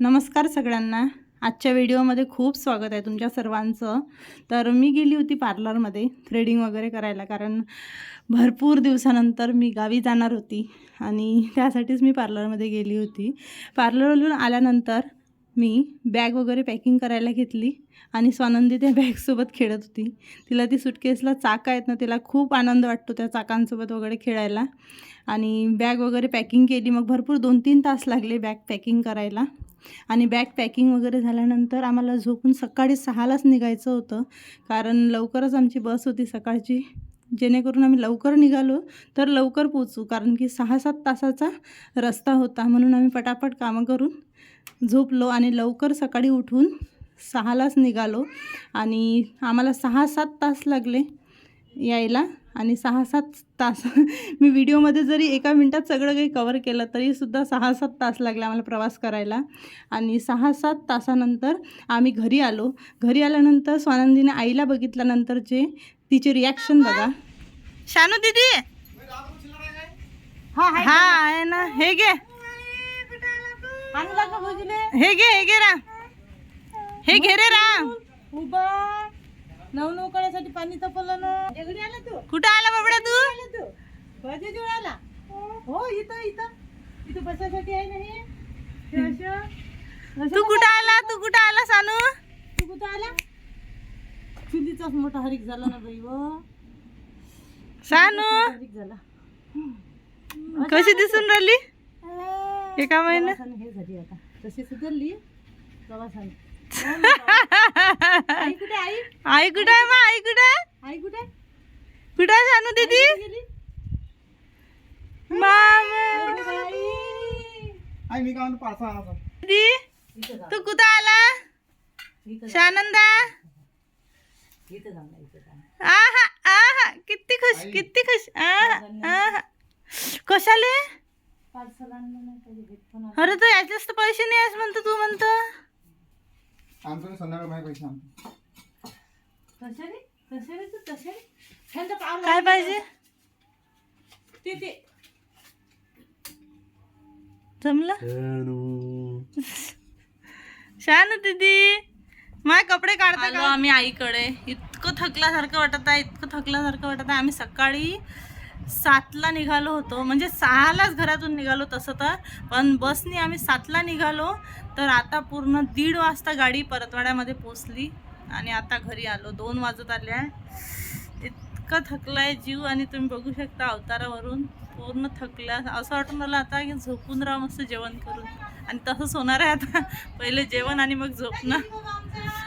नमस्कार सगळ्यांना. आजच्या व्हिडिओमध्ये खूप स्वागत आहे तुमच्या सर्वांचं. तर मी गेली होती पार्लरमध्ये थ्रेडिंग वगैरे करायला कारण भरपूर दिवसानंतर मी गावी जाणार होती आणि त्यासाठीच मी पार्लरमध्ये गेली होती. पार्लरवरून आल्यानंतर मी बॅग वगैरे पॅकिंग करायला घेतली आणि स्वानंदी त्या बॅगसोबत खेळत होती. तिला ती सुटकेसला चाका आहेत ना तिला खूप आनंद वाटतो त्या चाकांसोबत वगैरे खेळायला. आणि बॅग वगैरे पॅकिंग केली मग भरपूर दोन तीन तास लागले बॅग पॅकिंग करायला. आणि बॅग पॅकिंग वगैरे झाल्यानंतर आम्हाला झोपून सकाळी सहालाच निघायचं होतं. कारण लवकरच आमची बस होती सकाळची. जेणेकरून आम्ही लवकर निघालो तर लवकर पोचू कारण की सहा सात तासाचा रस्ता होता म्हणून आम्ही पटापट कामं करून झोपलो आणि लवकर सकाळी उठून सहालाच निघालो आणि आम्हाला सहा सात तास लागले यायला आणि सहा सात तास मी व्हिडिओमध्ये जरी एका मिनटात सगळं काही कवर केलं तरीसुद्धा सहा सात तास लागले आम्हाला प्रवास करायला. आणि सहा सात तासानंतर आम्ही घरी आलो. घरी आल्यानंतर स्वानंदीने आईला बघितल्यानंतर जे तिचे रिॲक्शन बघा. शानू दीदी! हा आहे ना. हे घे. हे घे हे घे रा. हे घे रे राम उभा. नऊ नऊ कळ्यासाठी पाणी तपलं ना. दगडी आला तू. कुठं आला बाबडा तू? आला भजे हो इथं इथं. इथं बसायसाठी आहे ना हे? असं. तू कुठं आला? तू कुठं आला सानू? तू कुठं आला? चुलीचाच मोठा हरिक झाला ना बाई व. सानू? हरिक झाला. कशी दिसून राहिली? एका महिना प्रवासाने हे झाली आता. तशी सुधारली. प्रवासाने आई कुठे आई आई कुठं आहे मग आई कुठं? आई कुठे? कुठं आहे सानू दीदी? गेली? मामा. आई आई मी काय म्हणतो पाळसा आला दीदी तू कुठं आला? शानंदा? आहा आहा. किती खुश किती खुश. आहा आहा. कशाले? पार्सल आणलं नाही कधी हेडफोन अरे तू याच्याच तर पैसे नाही आहेस म्हणतो तू म्हणतो. आमचं संध्याकाळी माझे पैसे आणतो तू? पाव काय पाहिजे? ते ते. जमलं? शान. दीदी माय कपडे काढता आलो आम्ही आईकडे. इतकं थकल्यासारखं वाटत आहे इतकं थकल्यासारखं वाटत आहे. आम्ही सकाळी सातला निघालो होतो. म्हणजे सहालाच घरातून निघालो तसं तर. पण बसनी आम्ही सातला निघालो. तर आता पूर्ण दीड वाजता गाडी परतवाड्यामध्ये पोचली आणि आता घरी आलो. दोन वाजत आले आहे. इतकं आहे जीव. आणि तुम्ही बघू शकता अवतारावरून. पूर्ण थकला. असं वाटून राहिलं आता की झोपून राहा मस्त जेवण करून. आणि तसंच होणार आहे आता. पहिले जेवण आणि मग झोपणं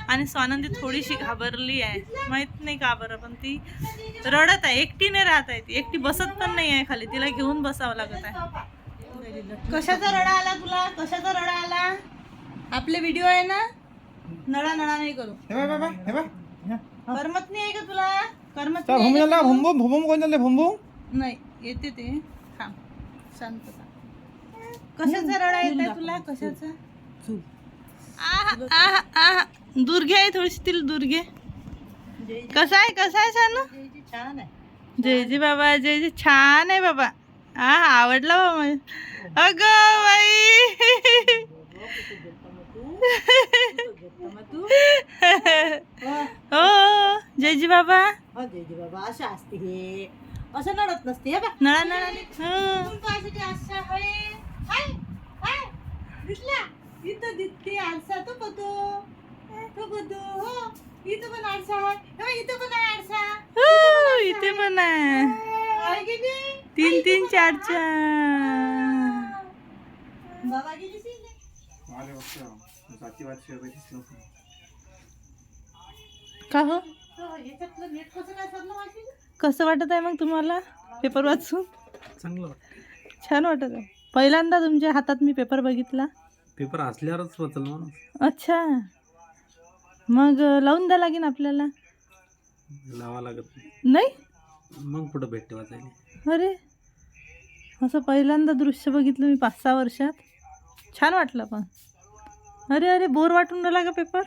आणि स्वानंदी थोडीशी घाबरली आहे. माहीत नाही का बरं पण ती रडत आहे. एकटीने राहत आहे ती. एकटी बसत पण नाही आहे खाली. तिला घेऊन बसावं लागत आहे. कशाचा रडा आला तुला? कशाचा रडा आला? आपले व्हिडिओ आहे ना? नळा नळा नाही करू. करमत नाही आहे का तुला? करमत नाही येते ते. थांब. शांतता कशाचा रडा येत आहे तुला? कशाचा? आहा, आहा, आहा. दूर घे आई, थोडीशी तिला दूर घे कसा आहे कसा आहे सानू? छान आहे जय जी बाबा जय जी छान आहे बाबा. हा आवडला बाबा. अगं बाई. हो जय जी बाबा. हो जय जय बाबा. असं असते हे. असं लढत नसते हे बा नळा नळा हो. आशा आहे. हाय हाय. दिसला. इथं दिसते आरसा तो तो हो इथं पण आरसा आहे हे बघ, इथं पण आहे आरसा. हो, इथे पण आहे आहे. की नाही? तीन तीन चार चार. बाबा गेली का हो? हो, कसं वाटत आहे मग तुम्हाला पेपर वाचून? चांगलं छान वाटत आहे. पहिल्यांदा तुमच्या हातात मी पेपर बघितला. पेपर असल्यावरच वाचल अच्छा. मग लावून द्या लागेल आपल्याला. लावा लागत नाही. नाही? मग पुढं भेटते वाचायला? अरे असं पहिल्यांदा दृश्य बघितलं मी पाच सहा वर्षात. छान वाटलं पण. अरे अरे बोर वाटून राहिला का पेपर?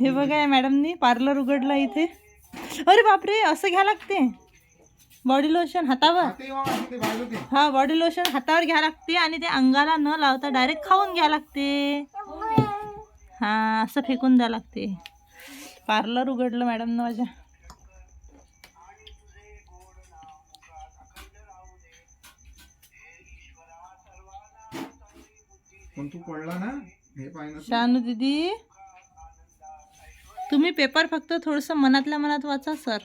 हे बघा या मॅडमनी पार्लर उघडला इथे. अरे बापरे असं घ्या लागते. बॉडी लोशन हातावर? हा बॉडी लोशन हातावर घ्या लागते आणि ते अंगाला न लावता डायरेक्ट खाऊन घ्या लागते. हा असं फेकून द्या लागते. पार्लर उघडलं माझ्या. तू पडला ना हे पाहिजे शानू दीदी तुम्ही पेपर फक्त थोडंसं मनातल्या मनात वाचा सर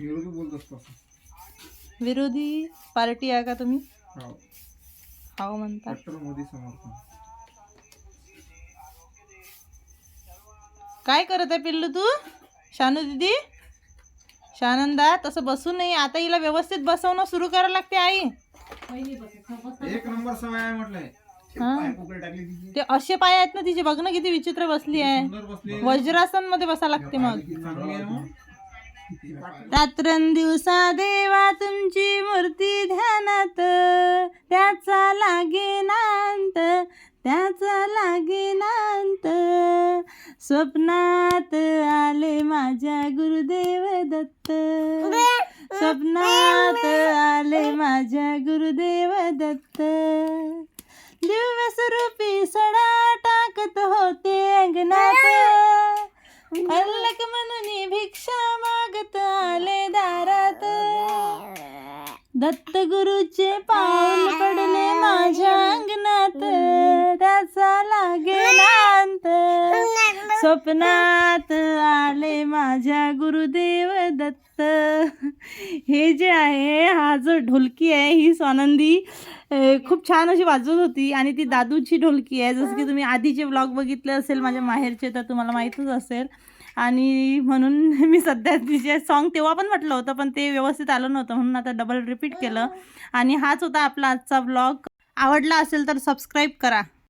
विरोधी बोलत असतो असं. विरोधी पार्टी आहे का तुम्ही? हो. हाव म्हणता. डॉक्टर मोदी समर्थन काय करत आहे पिल्लू तू? शानू दीदी? शानंदा तसं बसू नये आता हिला व्यवस्थित बसवणं सुरू करायला लागते आई. एक नंबर सवय आहे म्हटलंय. हा. ते असे पाय आहेत ना तिचे बघ ना किती विचित्र बसली आहे. वज्रासनमध्ये बसा लागते मग. रात्रंदिवसा देवा तुमची मूर्ती ध्यानात. त्याचा लागे नांत त्याचा लागे नांत स्वप्नात आले माझ्या गुरुदेव दत्त. स्वप्नात आले माझ्या गुरुदेव दत्त. दिव्य स्वरूपी सडा टाकत होते अंगणात. अल्लक म्हणून दत्त गुरुचे पाऊल पडले माझ्या अंगणात. त्याचा लागे नांत स्वप्नात आले माझ्या गुरुदेव दत्त. हे जे आहे हा जो ढोलकी आहे ही स्वानंदी खूप छान अशी वाजवत होती. आणि ती दादूची ढोलकी आहे. जसं की तुम्ही आधीचे व्लॉग बघितले असेल माझ्या माहेरचे तर तुम्हाला माहीतच असेल. आणि म्हणून मी सध्या तिचे सॉन्ग तेव्हा पण म्हटलं होतं पण ते व्यवस्थित आलं नव्हतं म्हणून आता डबल रिपीट केलं. आणि हाच होता आपला आजचा ब्लॉग आवडला असेल तर सबस्क्राईब करा.